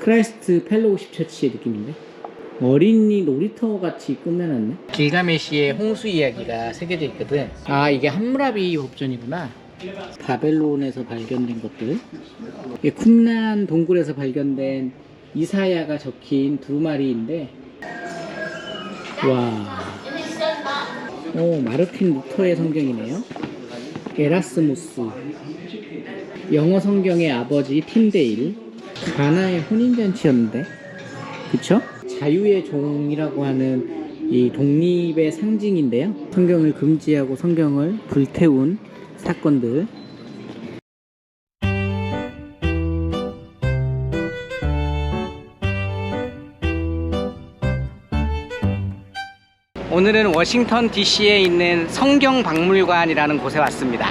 크라이스트 펠로우십 처치의 느낌인데? 어린이 놀이터 같이 꾸며놨네. 길가메시의 홍수 이야기가 새겨져 있거든. 아 이게 함무라비 법전이구나. 바벨론에서 발견된 것들. 이게 쿰란 동굴에서 발견된 이사야가 적힌 두 마리인데. 와. 오, 마르틴 루터의 성경이네요. 에라스무스. 영어 성경의 아버지 팀데일 가나의 혼인잔치였는데? 그쵸? 자유의 종이라고 하는 이 독립의 상징인데요. 성경을 금지하고 성경을 불태운 사건들. 오늘은 워싱턴 DC에 있는 성경박물관이라는 곳에 왔습니다.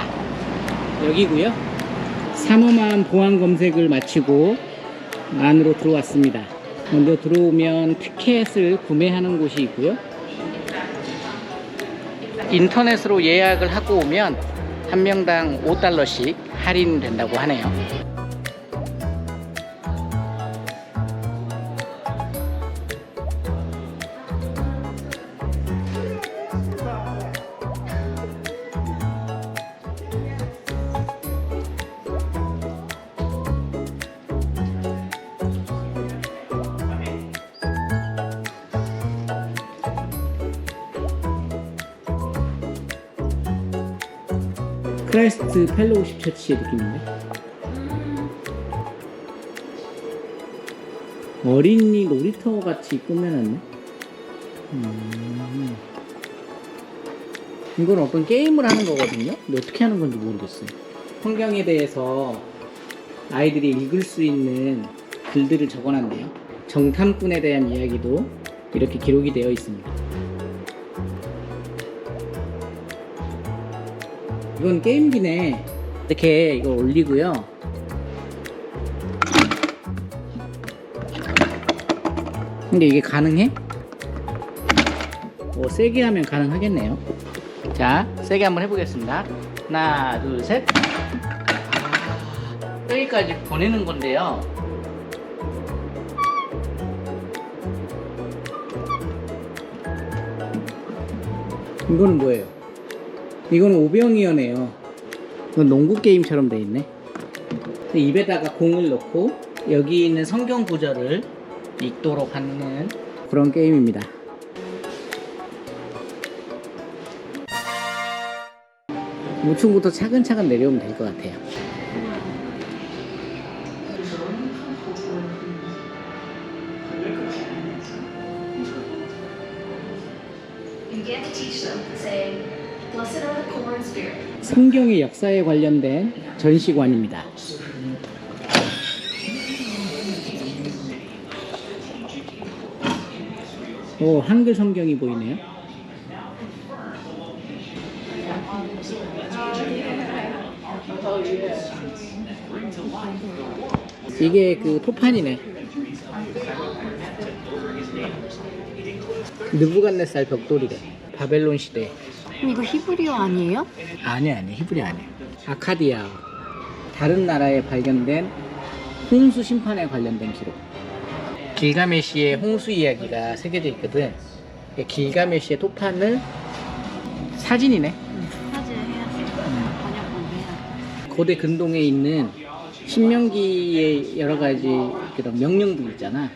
여기고요. 삼엄한 보안 검색을 마치고 안으로 들어왔습니다. 먼저 들어오면 티켓을 구매하는 곳이 있고요. 인터넷으로 예약을 하고 오면 한 명당 5달러씩 할인된다고 하네요. 크라이스트 펠로우십 처치의 느낌인데? 어린이 놀이터 같이 꾸며놨네. 음. 이건 어떤 게임을 하는 거거든요? 근데 어떻게 하는 건지 모르겠어요. 성경에 대해서 아이들이 읽을 수 있는 글들을 적어놨네요. 정탐꾼에 대한 이야기도 이렇게 기록이 되어 있습니다 이건 게임기네. 이렇게 이걸 올리고요. 근데 이게 가능해? 뭐 세게 하면 가능하겠네요. 자, 세게 한번 해보겠습니다. 하나, 둘, 셋. 아, 여기까지 보내는 건데요. 이거는 뭐예요? 이거는 오병이어네요. 이건 농구 게임처럼 돼 있네. 입에다가 공을 넣고 여기 있는 성경 구절을 읽도록 하는 그런 게임입니다. 우층부터 차근차근 내려오면 될 것 같아요. You began to teach them, saying, 성경의 역사에 관련된 전시관입니다. 오, 한글 성경이 보이네요. 이게 그 토판이네. 느부갓네살 벽돌이래. 바벨론 시대. 이거 히브리어 아니에요? 아니 아니 히브리 아니 아카디아. 다른 나라에 발견된 홍수 심판에 관련된 기록. 길가메시의 홍수 이야기가 새겨져 있거든. 이 길가메시의 토판을 사진이네. 사진 해야지. 번역 공부해야 고대 근동에 있는 신명기의 여러 가지 그런 명령들 있잖아.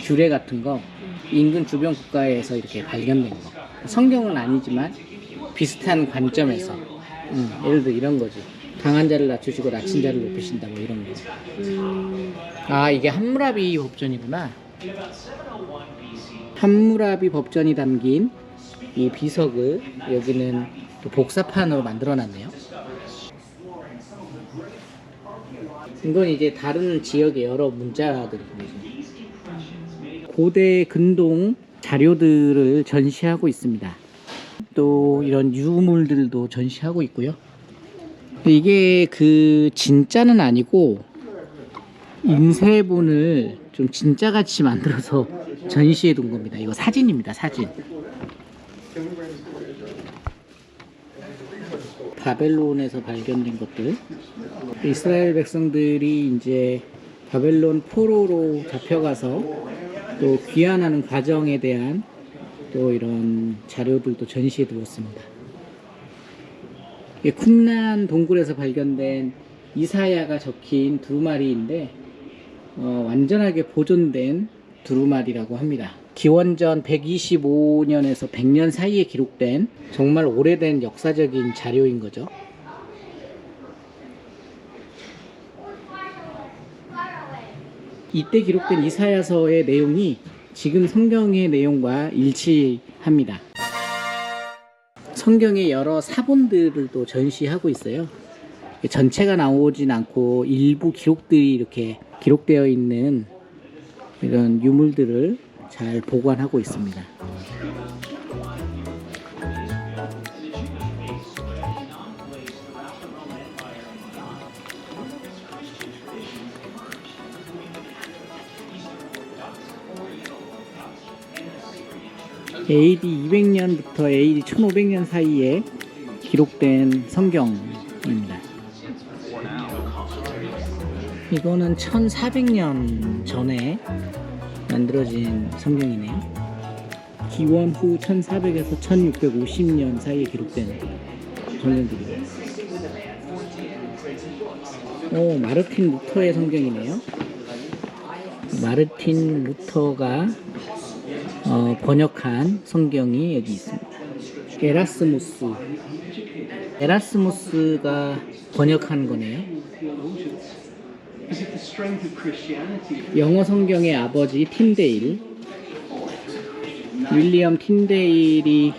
규례 같은 거. 인근 주변 국가에서 이렇게 발견된 거. 성경은 아니지만 비슷한 관점에서. 응, 예를 들어 이런 거지. 강한 자를 낮추시고 낮은 자를 높이신다 뭐 이런 음, 거아 이게 함무라비 법전이구나. 함무라비 법전이 담긴 이 비석을 여기는 또 복사판으로 만들어 놨네요. 이건 이제 다른 지역의 여러 문자들입니다 고대 근동 자료들을 전시하고 있습니다. 또 이런 유물들도 전시하고 있고요. 이게 그 진짜는 아니고 인쇄본을 좀 진짜같이 만들어서 전시해 둔 겁니다. 이거 사진입니다. 사진. 바벨론에서 발견된 것들. 이스라엘 백성들이 이제 바벨론 포로로 잡혀가서 또 귀환하는 과정에 대한 또 이런 자료들도 전시해 두었습니다. 쿰란 동굴에서 발견된 이사야가 적힌 두루마리인데 어, 완전하게 보존된 두루마리라고 합니다. 기원전 125년에서 100년 사이에 기록된 정말 오래된 역사적인 자료인 거죠. 이때 기록된 이사야서의 내용이 지금 성경의 내용과 일치합니다. 성경의 여러 사본들을 또 전시하고 있어요. 전체가 나오진 않고 일부 기록들이 이렇게 기록되어 있는 이런 유물들을 잘 보관하고 있습니다. AD 200년부터 AD 1500년 사이에 기록된 성경입니다. 이거는 1400년 전에 만들어진 성경이네요. 기원 후 1400에서 1650년 사이에 기록된 성경들이에요. 오, 마르틴 루터의 성경이네요. 마르틴 루터가 어, 번역한 성경이 여기 있습니다. 에라스무스. 에라스무스가 번역한 거네요. 영어 성경의 아버지 틴데일. 윌리엄 틴데일이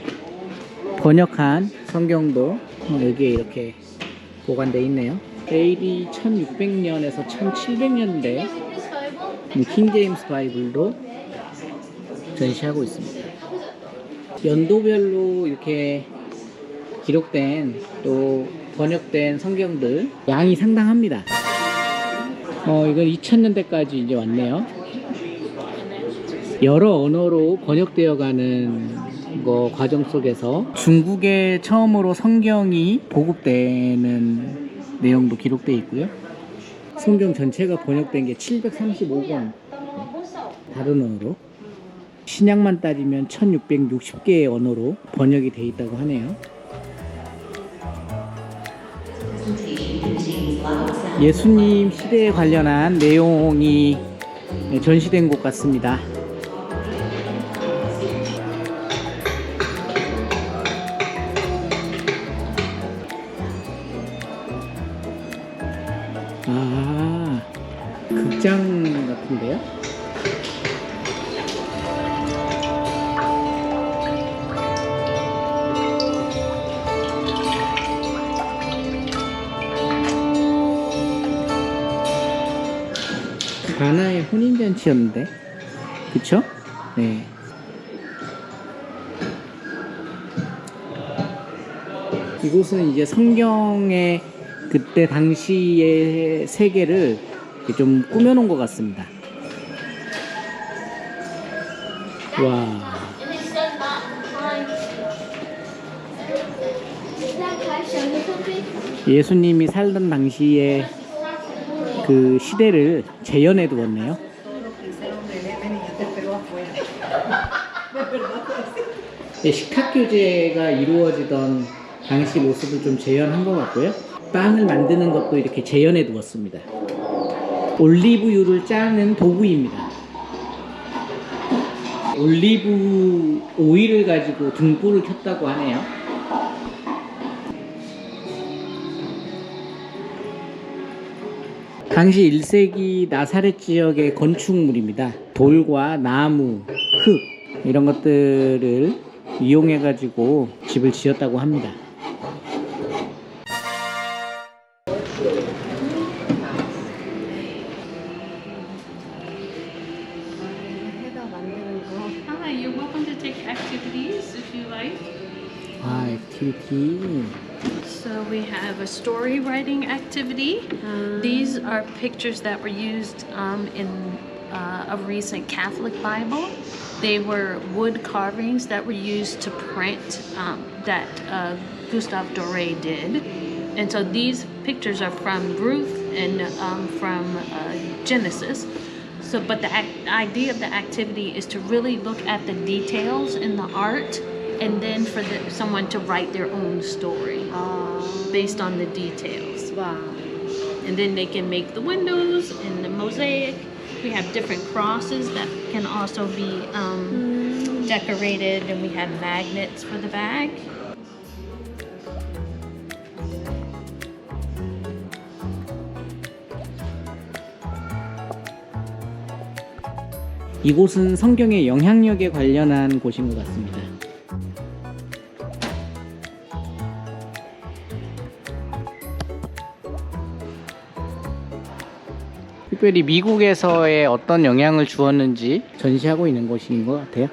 번역한 성경도 여기에 이렇게 보관되어 있네요. AD 1600년에서 1700년대 킹제임스 바이블도 전시하고 있습니다. 연도별로 이렇게 기록된 또 번역된 성경들 양이 상당합니다. 어, 이건 2000년대까지 이제 왔네요. 여러 언어로 번역되어 가는 거 과정 속에서 중국에 처음으로 성경이 보급되는 내용도 기록되어 있고요. 성경 전체가 번역된 게 735권 다른 언어로 신약만 따지면 1660개의 언어로 번역이 되어 있다고 하네요. 예수님 시대에 관련한 내용이 전시된 곳 같습니다. 아, 극장 같은데요? 혼인잔치였는데 그쵸? 네 이곳은 이제 성경의 그때 당시의 세계를 좀 꾸며놓은 것 같습니다 와 예수님이 살던 당시에 그 시대를 재현해 두었네요. 식탁 교제가 이루어지던 당시 모습을 좀 재현한 것 같고요. 빵을 만드는 것도 이렇게 재현해 두었습니다. 올리브유를 짜는 도구입니다. 올리브 오일을 가지고 등불을 켰다고 하네요. 당시 1세기 나사렛 지역의 건축물입니다. 돌과 나무, 흙 이런 것들을 이용해 가지고 집을 지었다고 합니다. 해가 만드는 거. Hi, you're welcome to take activities if you like. 아, 액티비티. So we have a story writing activity. These are pictures that were used um, in uh, a recent Catholic Bible. They were wood carvings that were used to print um, that uh, Gustave Doré did. And so these pictures are from Ruth and um, from uh, Genesis. So, but the ac- idea of the activity is to really look at the details in the art, and then for the, someone to write their own story 아, based on the details. 와. And then they can make the windows and the mosaic. We have different crosses that can also be um, decorated, and we have magnets for the back. 이곳은 성경의 영향력에 관련한 곳인 것 같습니다. 특별히 미국에서의 어떤 영향을 주었는지 전시하고 있는 곳인 것 같아요.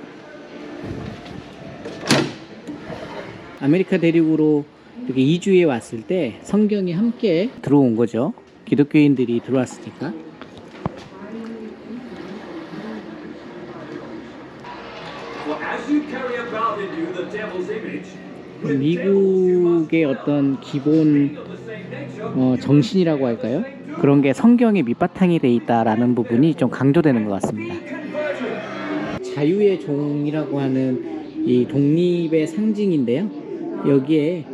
아메리카 대륙으로 이렇게 이주해 왔을 때 성경이 함께 들어온 거죠. 기독교인들이 들어왔으니까. For as you carry about in you the devil's image, 미국의 어떤 기본 어, 정신이라고 할까요? 그런 게 성경의 밑바탕이 돼 있다라는 부분이 좀 강조되는 것 같습니다. 자유의 종이라고 하는 이 독립의 상징인데요. 여기에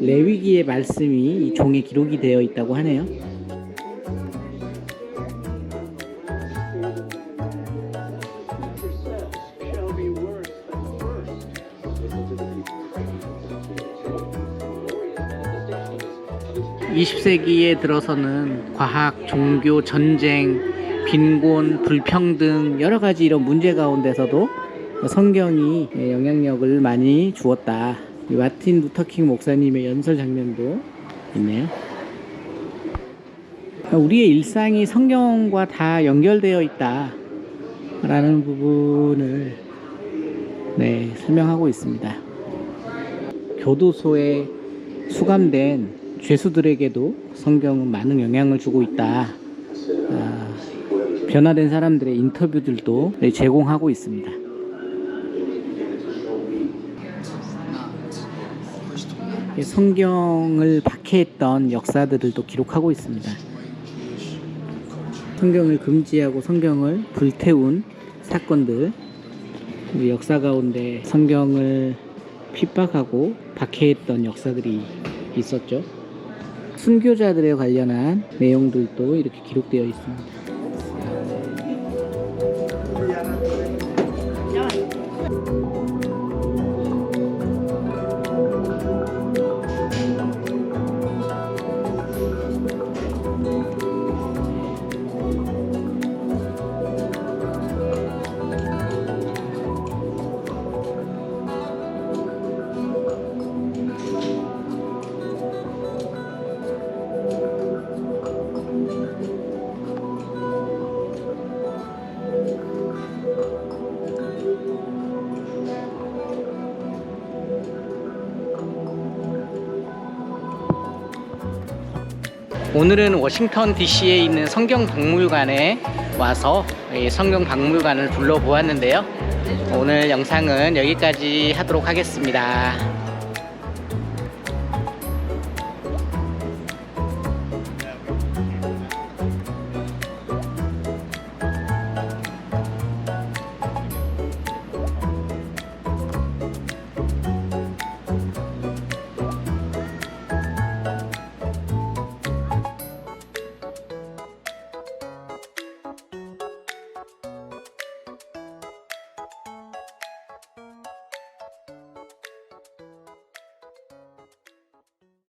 레위기의 말씀이 이 종에 기록이 되어 있다고 하네요. 20세기에 들어서는 과학, 종교, 전쟁, 빈곤, 불평등 여러 가지 이런 문제 가운데서도 성경이 영향력을 많이 주었다. 이 마틴 루터킹 목사님의 연설 장면도 있네요. 우리의 일상이 성경과 다 연결되어 있다. 라는 부분을 네, 설명하고 있습니다. 교도소에 수감된 죄수들에게도 성경은 많은 영향을 주고 있다. 아, 변화된 사람들의 인터뷰들도 네, 제공하고 있습니다. 예, 성경을 박해했던 역사들을 또 기록하고 있습니다. 성경을 금지하고 성경을 불태운 사건들, 역사 가운데 성경을 핍박하고 박해했던 역사들이 있었죠. 순교자들에 관련한 내용들도 이렇게 기록되어 있습니다. 오늘은 워싱턴 DC에 있는 성경 박물관에 와서 이 성경 박물관을 둘러보았는데요. 오늘 영상은 여기까지 하도록 하겠습니다.